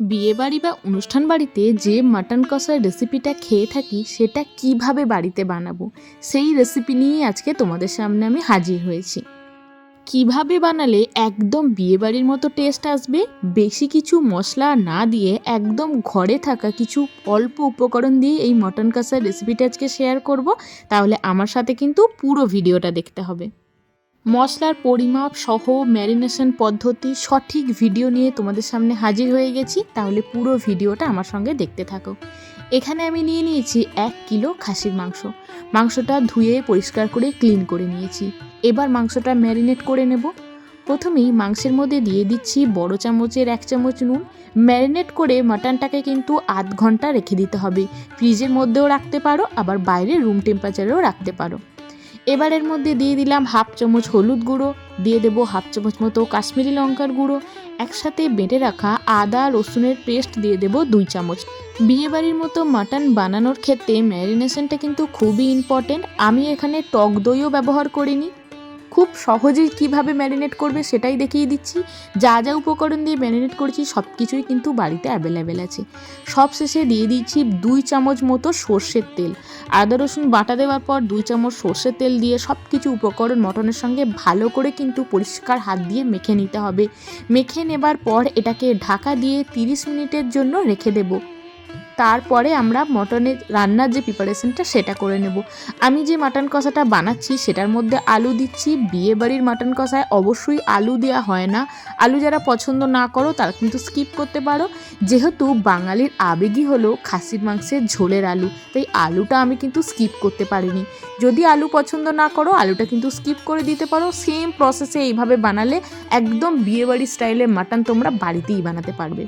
বিয়েবাড়ি বা অনুষ্ঠান বাড়িতে যে মাটন কষার রেসিপিটা খেয়ে থাকি, সেটা কীভাবে বাড়িতে বানাবো? সেই রেসিপি নিয়ে আজকে তোমাদের সামনে আমি হাজির হয়েছি। কীভাবে বানালে একদম বিয়েবাড়ির মতো টেস্ট আসবে? বেশি কিছু মশলা না দিয়ে একদম ঘরে থাকা কিছু অল্প উপকরণ দিয়ে এই মটন কষার রেসিপিটা আজকে শেয়ার করব। তাহলে আমার সাথে কিন্তু পুরো ভিডিওটা দেখতে হবে। মশলার পরিমাপ সহ ম্যারিনেশন পদ্ধতি সঠিক ভিডিও নিয়ে তোমাদের সামনে হাজির হয়ে গেছি, তাহলে পুরো ভিডিওটা আমার সঙ্গে দেখতে থাকো। এখানে আমি নিয়ে নিয়েছি এক কিলো খাসির মাংস। মাংসটা ধুয়ে পরিষ্কার করে ক্লিন করে নিয়েছি। এবার মাংসটা ম্যারিনেট করে নেব। প্রথমেই মাংসের মধ্যে দিয়ে দিচ্ছি বড় চামচের এক চামচ নুন। ম্যারিনেট করে মাটনটাকে কিন্তু আধ ঘণ্টা রেখে দিতে হবে। ফ্রিজের মধ্যেও রাখতে পারো, আবার বাইরে রুম টেম্পারেচারেও রাখতে পারো। এবার এর মধ্যে দিয়ে দিলাম হাফ চামচ হলুদ গুঁড়ো, দিয়ে দেবো হাফ চামচ মতো কাশ্মীরি লঙ্কার গুঁড়ো। একসাথে বেটে রাখা আদা, রসুনের পেস্ট দিয়ে দেবো দুই চামচ। বিয়েবাড়ির মতো মাটন বানানোর ক্ষেত্রে ম্যারিনেশনটা কিন্তু খুবই ইম্পর্টেন্ট আমি এখানে টক দইও ব্যবহার করিনি। খুব সহজেই কীভাবে ম্যারিনেট করবে সেটাই দেখিয়ে দিচ্ছি। যা যা উপকরণ দিয়ে ম্যারিনেট করেছি সব কিছুই কিন্তু বাড়িতে অ্যাভেলেবেল আছে। সব শেষে দিয়ে দিচ্ছি দুই চামচ মতো সর্ষের তেল। আদা, রসুন বাটা দেওয়ার পর দুই চামচ সর্ষের তেল দিয়ে সব কিছু উপকরণ মটনের সঙ্গে ভালো করে কিন্তু পরিষ্কার হাত দিয়ে মেখে নিতে হবে। মেখে নেবার পর এটাকে ঢাকা দিয়ে তিরিশ মিনিটের জন্য রেখে দেবো। তারপরে আমরা মটনের রান্নার যে প্রিপারেশনটা সেটা করে নেব। আমি যে মাটন কষাটা বানাচ্ছি সেটার মধ্যে আলু দিচ্ছি। বিয়ে বাড়ির মাটন কষায় অবশ্যই আলু দেওয়া হয় না। আলু যারা পছন্দ না করো তারা কিন্তু স্কিপ করতে পারো। যেহেতু বাঙালির আবেগই হলো খাসির মাংসের ঝোলের আলু, তাই আলুটা আমি কিন্তু স্কিপ করতে পারিনি। যদি আলু পছন্দ না করো, আলুটা কিন্তু স্কিপ করে দিতে পারো। সেম প্রসেসে এইভাবে বানালে একদম বিয়েবাড়ির স্টাইলে মাটন তোমরা বাড়িতেই বানাতে পারবে।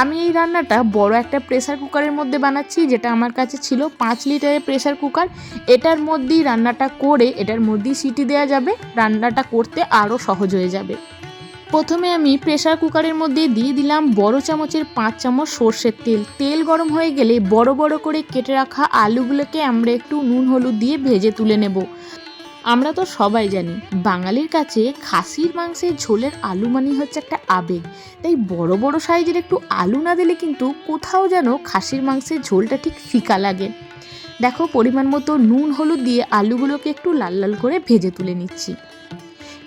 আমি এই রান্নাটা বড় একটা প্রেসার কুকারের মধ্যে বানাচ্ছি, যেটা আমার কাছে ছিল পাঁচ লিটারের প্রেসার কুকার এটার মধ্যেই রান্নাটা করে, এটার মধ্যেই সিটি দেওয়া যাবে। রান্নাটা করতে আরও সহজ হয়ে যাবে। প্রথমে আমি প্রেসার কুকারের মধ্যে দিয়ে দিলাম বড় চামচের পাঁচ চামচ সর্ষের তেল। তেল গরম হয়ে গেলে বড় বড় করে কেটে রাখা আলুগুলোকে আমরা একটু নুন, হলুদ দিয়ে ভেজে তুলে নেব। আমরা তো সবাই জানি, বাঙালির কাছে খাসির মাংসের ঝোলের আলু মানি হচ্ছে একটা আবেগ। তাই বড় বড় সাইজের একটু আলু না দিলে কিন্তু কোথাও যেন খাসির মাংসের ঝোলটা ঠিক ফিকা লাগে। দেখো, পরিমাণ মতো নুন, হলুদ দিয়ে আলুগুলোকে একটু লাল লাল করে ভেজে তুলে নিচ্ছি।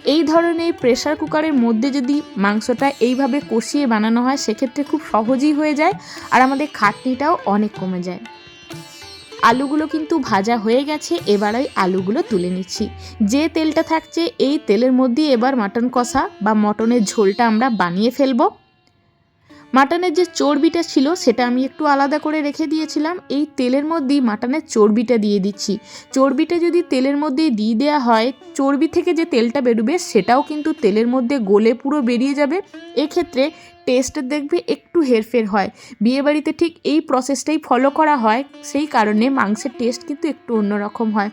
এই ধরনের প্রেশার কুকারের মধ্যে যদি মাংসটা এইভাবে কষিয়ে বানানো হয়, সেক্ষেত্রে খুব সহজেই হয়ে যায় আর আমাদের খাটনিটাও অনেক কমে যায়। আলুগুলো কিন্তু ভাজা হয়ে গেছে, এবার ওই আলুগুলো তুলে নিচ্ছি। যে তেলটা থাকছে, এই তেলের মধ্যে এবার মাটন কষা বা মটনের ঝোলটা আমরা বানিয়ে ফেলব। মাটনের যে চর্বিটা ছিল সেটা আমি একটু আলাদা করে রেখে দিয়েছিলাম। এই তেলের মধ্যেই মাটনের চর্বিটা দিয়ে দিচ্ছি। চর্বিটা যদি তেলের মধ্যে দিয়ে দেওয়া হয়, চর্বি থেকে যে তেলটা বেরোবে সেটাও কিন্তু তেলের মধ্যে গলে পুরো বেরিয়ে যাবে। এক্ষেত্রে টেস্ট দেখবে একটু হেরফের হয়। বিয়েবাড়িতে ঠিক এই প্রসেসটাই ফলো করা হয়, সেই কারণে মাংসের টেস্ট কিন্তু একটু অন্যরকম হয়।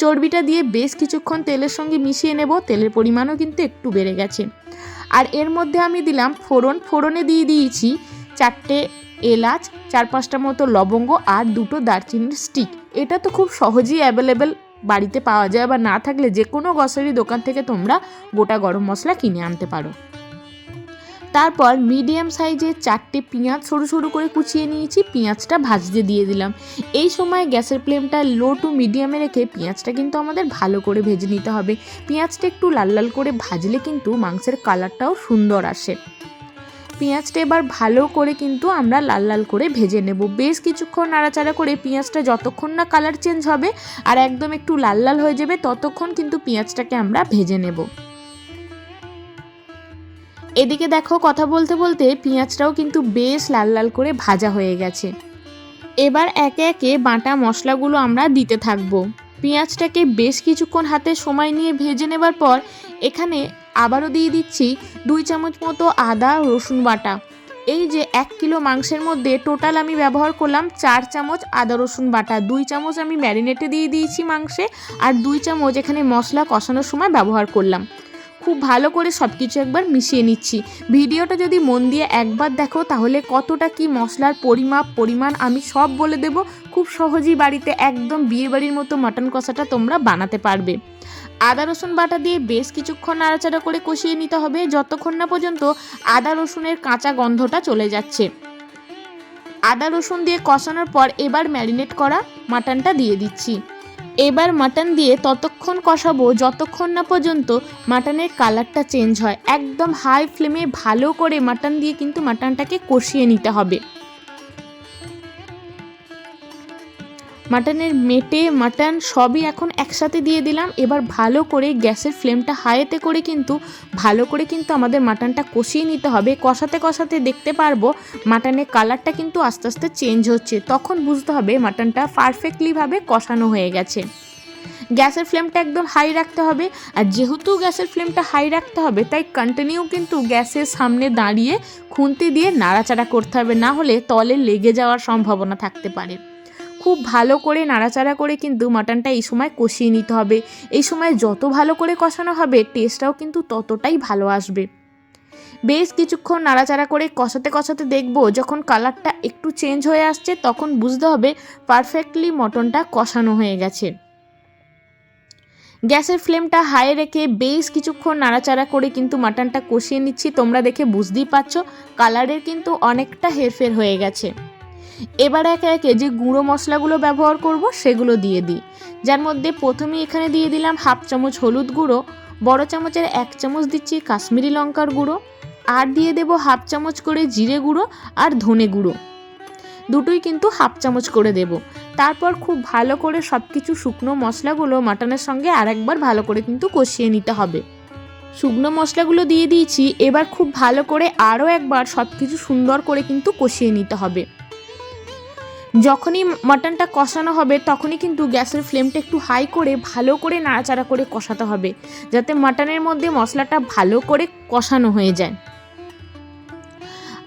চর্বিটা দিয়ে বেশ কিছুক্ষণ তেলের সঙ্গে মিশিয়ে নেব, তেলের পরিমাণও কিন্তু একটু বেড়ে গেছে। আর এর মধ্যে আমি দিলাম ফোড়ন। ফোড়নে দিয়ে দিয়েছি চারটে এলাচ, চার পাঁচটা মতো লবঙ্গ আর দুটো দারচিনির স্টিক এটা তো খুব সহজেই অ্যাভেলেবেল বাড়িতে পাওয়া যায় বা না থাকলে যে কোনো গ্রসারি দোকান থেকে তোমরা গোটা গরম মশলা কিনে আনতে পারো। তারপর মিডিয়াম সাইজের চারটে পেঁয়াজ সরু সরু করে কুচিয়ে নিয়েছি, পেঁয়াজটা ভাজতে দিয়ে দিলাম। এই সময় গ্যাসের ফ্লেমটা লো টু মিডিয়ামে রেখে পেঁয়াজটা কিন্তু আমাদের ভালো করে ভেজে নিতে হবে। পেঁয়াজটা একটু লাল লাল করে ভাজলে কিন্তু মাংসের কালারটাও সুন্দর আসে। পেঁয়াজটা এবার ভালো করে কিন্তু আমরা লাল লাল করে ভেজে নেব। বেশ কিছুক্ষণ নাড়াচাড়া করে পেঁয়াজটা যতক্ষণ না কালার চেঞ্জ হবে আর একদম একটু লাল লাল হয়ে যাবে, ততক্ষণ কিন্তু পেঁয়াজটাকে আমরা ভেজে নেব। এদিকে দেখো, কথা বলতে বলতে পেঁয়াজটাও কিন্তু বেশ লাল লাল করে ভাজা হয়ে গেছে। এবার একে একে বাটা মশলাগুলো আমরা দিতে থাকব। পেঁয়াজটাকে বেশ কিছুক্ষণ হাতে সময় নিয়ে ভেজে নেবার পর এখানে আবারও দিয়ে দিচ্ছি দুই চামচ মতো আদা, রসুন বাটা। এই যে এক কিলো মাংসের মধ্যে টোটাল আমি ব্যবহার করলাম চার চামচ আদা, রসুন বাটা। দুই চামচ আমি ম্যারিনেটে দিয়ে দিয়েছি মাংসে আর দুই চামচ এখানে মশলা কষানোর সময় ব্যবহার করলাম। খুব ভালো করে সব কিছু একবার মিশিয়ে নিচ্ছি। ভিডিওটা যদি মন দিয়ে একবার দেখো, তাহলে কতটা কি মশলার পরিমাপ, পরিমাণ আমি সব বলে দেব। খুব সহজেই বাড়িতে একদম বিয়েবাড়ির মতো মাটন কষাটা তোমরা বানাতে পারবে। আদা, রসুন বাটা দিয়ে বেশ কিছুক্ষণ নাড়াচাড়া করে কষিয়ে নিতে হবে। যতক্ষণ না পর্যন্ত আদা, রসুনের কাঁচা গন্ধটা চলে যাচ্ছে। আদা, রসুন দিয়ে কষানোর পর এবার ম্যারিনেট করা মাটনটা দিয়ে দিচ্ছি। এবার মাটন দিয়ে ততক্ষণ কষাবো যতক্ষণ না পর্যন্ত মাটনের কালারটা চেঞ্জ হয়। একদম হাই ফ্লেমে ভালো করে মাটন দিয়ে কিন্তু মাটনটাকে কষিয়ে নিতে হবে। মাটনের মেটে, মাটন সবই এখন একসাথে দিয়ে দিলাম। এবার ভালো করে গ্যাসের ফ্লেমটা হাইতে করে কিন্তু, ভালো করে কিন্তু আমাদের মাটনটা কষিয়ে নিতে হবে। কষাতে কষাতে দেখতে পারব, মাটনের কালারটা কিন্তু আস্তে আস্তে চেঞ্জ হচ্ছে। তখন বুঝতে হবে মাটনটা পারফেক্টলিভাবে কষানো হয়ে গেছে। গ্যাসের ফ্লেমটা একদম হাই রাখতে হবে। আর যেহেতু গ্যাসের ফ্লেমটা হাই রাখতে হবে, তাই কন্টিনিউ কিন্তু গ্যাসের সামনে দাঁড়িয়ে খুন্তি দিয়ে নাড়াচাড়া করতে হবে। না হলে তলে লেগে যাওয়ার সম্ভাবনা থাকতে পারে। খুব ভালো করে নাড়াচাড়া করে কিন্তু মাটনটা এই সময় কষিয়ে নিতে হবে। এই সময় যত ভালো করে কষানো হবে টেস্টটাও কিন্তু ততটাই ভালো আসবে। বেশ কিছুক্ষণ নাড়াচাড়া করে কষাতে কষাতে দেখব যখন কালারটা একটু চেঞ্জ হয়ে আসছে, তখন বুঝতে হবে পারফেক্টলি মটনটা কষানো হয়ে গেছে। গ্যাসের ফ্লেমটা হাই রেখে বেশ কিছুক্ষণ নাড়াচাড়া করে কিন্তু মাটনটা কষিয়ে নিচ্ছি। তোমরা দেখে বুঝতেই পারছ, কালারের কিন্তু অনেকটা হেরফের হয়ে গেছে। এবার একে একে যে গুঁড়ো মশলাগুলো ব্যবহার করব সেগুলো দিয়ে দিই। যার মধ্যে প্রথমেই এখানে দিয়ে দিলাম হাফ চামচ হলুদ গুঁড়ো, বড় চামচের এক চামচ দিচ্ছি কাশ্মীরি লঙ্কার গুঁড়ো, আর দিয়ে দেব হাফ চামচ করে জিরে গুঁড়ো আর ধনে গুঁড়ো। দুটোই কিন্তু হাফ চামচ করে দেব। তারপর খুব ভালো করে সব কিছু শুকনো মশলাগুলো মাটনের সঙ্গে আরেকবার ভালো করে কিন্তু কষিয়ে নিতে হবে। শুকনো মশলাগুলো দিয়ে দিয়েছি, এবার খুব ভালো করে আরও একবার সব কিছু সুন্দর করে কিন্তু কষিয়ে নিতে হবে। যখনই মাটনটা কষানো হবে, তখনই কিন্তু গ্যাসের ফ্লেমটা একটু হাই করে, ভালো করে নাড়াচাড়া করে কষাতে হবে, যাতে মাটনের মধ্যে মশলাটা ভালো করে কষানো হয়ে যায়।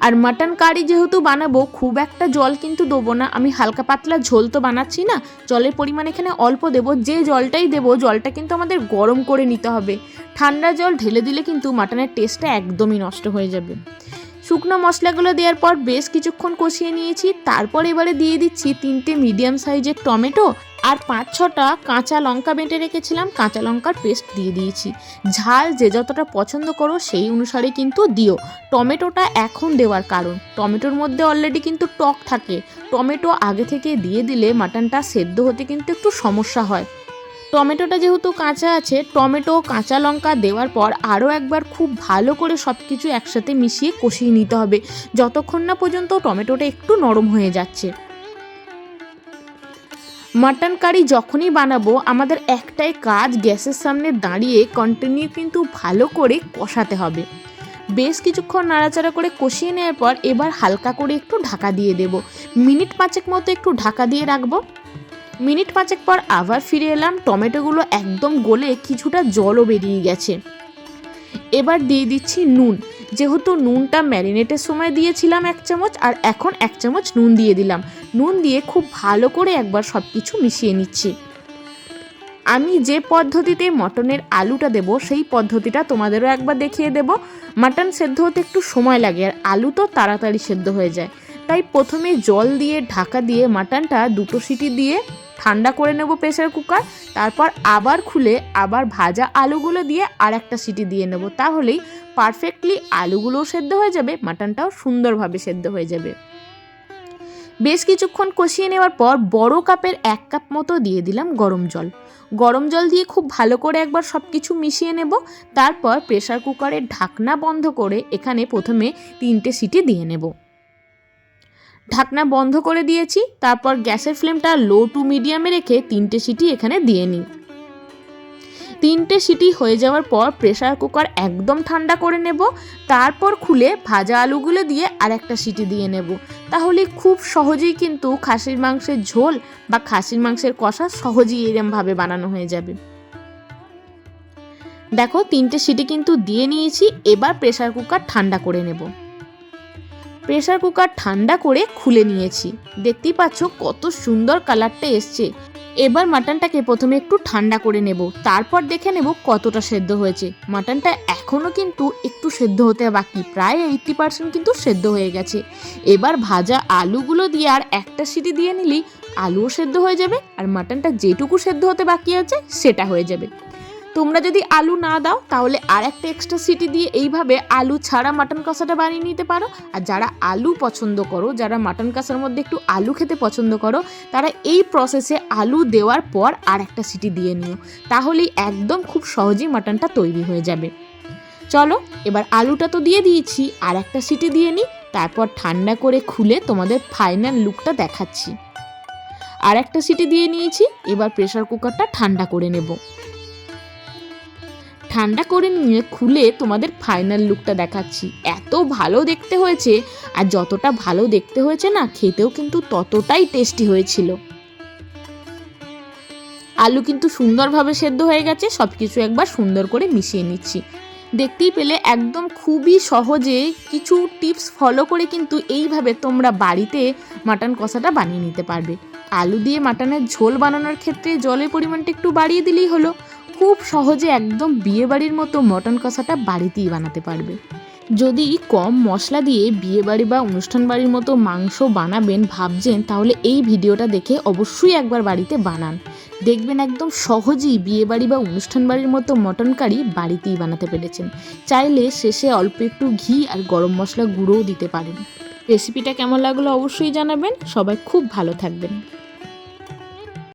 আর মাটন কারি যেহেতু বানাবো, খুব একটা জল কিন্তু দেবো না। আমি হালকা পাতলা ঝোল তো বানাচ্ছি না, জলের পরিমাণ এখানে অল্প দেবো। যে জলটাই দেবো, জলটা কিন্তু আমাদের গরম করে নিতে হবে। ঠান্ডা জল ঢেলে দিলে কিন্তু মাটনের টেস্টটা একদমই নষ্ট হয়ে যাবে। শুকনো মশলাগুলো দেওয়ার পর বেশ কিছুক্ষণ কষিয়ে নিয়েছি। তারপর এবারে দিয়ে দিচ্ছি তিনটে মিডিয়াম সাইজের টমেটো আর পাঁচ ছটা কাঁচা লঙ্কা বেটে রেখেছিলাম। কাঁচা লঙ্কার পেস্ট দিয়ে দিয়েছি। ঝাল যে যতটা পছন্দ করো সেই অনুসারে কিন্তু দিও। টমেটোটা এখন দেওয়ার কারণ। টমেটোর মধ্যে অলরেডি কিন্তু টক থাকে। টমেটো আগে থেকে দিয়ে দিলে মাটনটা সেদ্ধ হতে কিন্তু একটু সমস্যা হয়। টমেটোটা যেহেতু কাঁচা আছে, টমেটো, কাঁচা লঙ্কা দেওয়ার পর আরও একবার খুব ভালো করে সব কিছু একসাথে মিশিয়ে কষিয়ে নিতে হবে। যতক্ষণ না পর্যন্ত টমেটোটা একটু নরম হয়ে যাচ্ছে। মাটন কারি যখনই বানাবো, আমাদের একটাই কাজ গ্যাসের সামনে দাঁড়িয়ে কন্টিনিউ কিন্তু ভালো করে কষাতে হবে। বেশ কিছুক্ষণ নাড়াচাড়া করে কষিয়ে নেওয়ার পর এবার হালকা করে একটু ঢাকা দিয়ে দেব। মিনিট পাঁচেক মতো একটু ঢাকা দিয়ে রাখব। মিনিট পাঁচেক পর আবার ফিরে এলাম, টমেটোগুলো একদম গলে কিছুটা জলও বেরিয়ে গেছে। এবার দিয়ে দিচ্ছি নুন, যেহেতু নুনটা ম্যারিনেটের সময় দিয়েছিলাম এক চামচ আর এখন এক চামচ নুন দিয়ে দিলাম। নুন দিয়ে খুব ভালো করে একবার সব কিছু মিশিয়ে নিচ্ছি। আমি যে পদ্ধতিতে মটনের আলুটা দেব, সেই পদ্ধতিটা তোমাদেরও একবার দেখিয়ে দেব। মাটন সেদ্ধ হতে একটু সময় লাগে আর আলু তো তাড়াতাড়ি সেদ্ধ হয়ে যায়। তাই প্রথমে জল দিয়ে ঢাকা দিয়ে মাটনটা দুটো সিটি দিয়ে ঠান্ডা করে নেব প্রেসার কুকার, তারপর আবার খুলে আবার ভাজা আলুগুলো দিয়ে আর একটা সিটি দিয়ে নেব, তাহলেই পারফেক্টলি আলুগুলোও সেদ্ধ হয়ে যাবে, মাটনটাও সুন্দরভাবে সেদ্ধ হয়ে যাবে। বেশ কিছুক্ষণ কষিয়ে নেওয়ার পর বড় কাপের এক কাপ মতো দিয়ে দিলাম গরম জল। গরম জল দিয়ে খুব ভালো করে একবার সব কিছু মিশিয়ে নেব, তারপর প্রেসার কুকারের ঢাকনা বন্ধ করে এখানে প্রথমে তিনটে সিটি দিয়ে নেব। ঢাকনা বন্ধ করে দিয়েছি, তারপর গ্যাসের ফ্লেমটা লো টু মিডিয়ামে রেখে তিনটে সিটি এখানে দিয়ে নিই। তিনটে সিটি হয়ে যাওয়ার পর প্রেশার কুকার একদম ঠান্ডা করে নেব, তারপর খুলে ভাজা আলুগুলো দিয়ে আর একটা সিটি দিয়ে নেব। তাহলে খুব সহজেই কিন্তু খাসির মাংসের ঝোল বা খাসির মাংসের কষা সহজেই এরমভাবে বানানো হয়ে যাবে। দেখো, তিনটে সিটি কিন্তু দিয়ে নিয়েছি, এবার প্রেসার কুকার ঠান্ডা করে নেব। প্রেসার কুকার ঠান্ডা করে খুলে নিয়েছি। দেখতেই পাচ্ছ কত সুন্দর কালারটা এসছে। এবার মাটনটাকে প্রথমে একটু ঠান্ডা করে নেব। তারপর দেখে নেব কতটা সেদ্ধ হয়েছে। মাটনটা এখনও কিন্তু একটু সেদ্ধ হতে বাকি, প্রায় এইটটি পার্সেন্ট কিন্তু সেদ্ধ হয়ে গেছে। এবার ভাজা আলুগুলো দিয়ে আর একটা সিটি দিয়ে নিলেই আলুও সেদ্ধ হয়ে যাবে আর মাটনটা যেটুকু সেদ্ধ হতে বাকি আছে সেটা হয়ে যাবে। তোমরা যদি আলু না দাও, তাহলে আর একটা এক্সট্রা সিটি দিয়ে এইভাবে আলু ছাড়া মাটন কষাটা বানিয়ে নিতে পারো। আর যারা আলু পছন্দ করো, যারা মাটন কষার মধ্যে একটু আলু খেতে পছন্দ করো, তারা এই প্রসেসে আলু দেওয়ার পর আর একটা সিটি দিয়ে নিও। তাহলেই একদম খুব সহজেই মাটনটা তৈরি হয়ে যাবে। চলো, এবার আলুটা তো দিয়ে দিয়েছি আর একটা সিটি দিয়ে নিই, তারপর ঠান্ডা করে খুলে তোমাদের ফাইনাল লুকটা দেখাচ্ছি। আর একটা সিটি দিয়ে নিয়েছি, এবার প্রেসার কুকারটা ঠান্ডা করে নেব। ঠান্ডা করে নিয়ে খুলে তোমাদের ফাইনাল লুকটা দেখাচ্ছি। এত ভালো দেখতে হয়েছে, আর যতটা ভালো দেখতে হয়েছে না, খেতেও কিন্তু ততটাই টেস্টি হয়েছিল। আলু কিন্তু সুন্দরভাবে সেদ্ধ হয়ে গেছে সব কিছু একবার সুন্দর করে মিশিয়ে নিচ্ছি। দেখতেই পেলে একদম খুবই সহজে কিছু টিপস ফলো করে কিন্তু এইভাবে তোমরা বাড়িতে মাটন কষাটা বানিয়ে নিতে পারবে। আলু দিয়ে মাটনের ঝোল বানানোর ক্ষেত্রে জলের পরিমাণটা একটু বাড়িয়ে দিলেই হলো। খুব সহজে একদম বিয়েবাড়ির মতো মটন কষাটা বাড়িতেই বানাতে পারবে। যদি কম মশলা দিয়ে বিয়েবাড়ি বা অনুষ্ঠান বাড়ির মতো মাংস বানাবেন ভাবছেন, তাহলে এই ভিডিওটা দেখে অবশ্যই একবার বাড়িতে বানান। দেখবেন একদম সহজেই বিয়েবাড়ি বা অনুষ্ঠান বাড়ির মতো মটন কারি বাড়িতেই বানাতে পেরেছেন। চাইলে শেষে অল্প একটু ঘি আর গরম মশলা গুঁড়োও দিতে পারেন। রেসিপিটা কেমন লাগল অবশ্যই জানাবেন। সবাই খুব ভালো থাকবেন।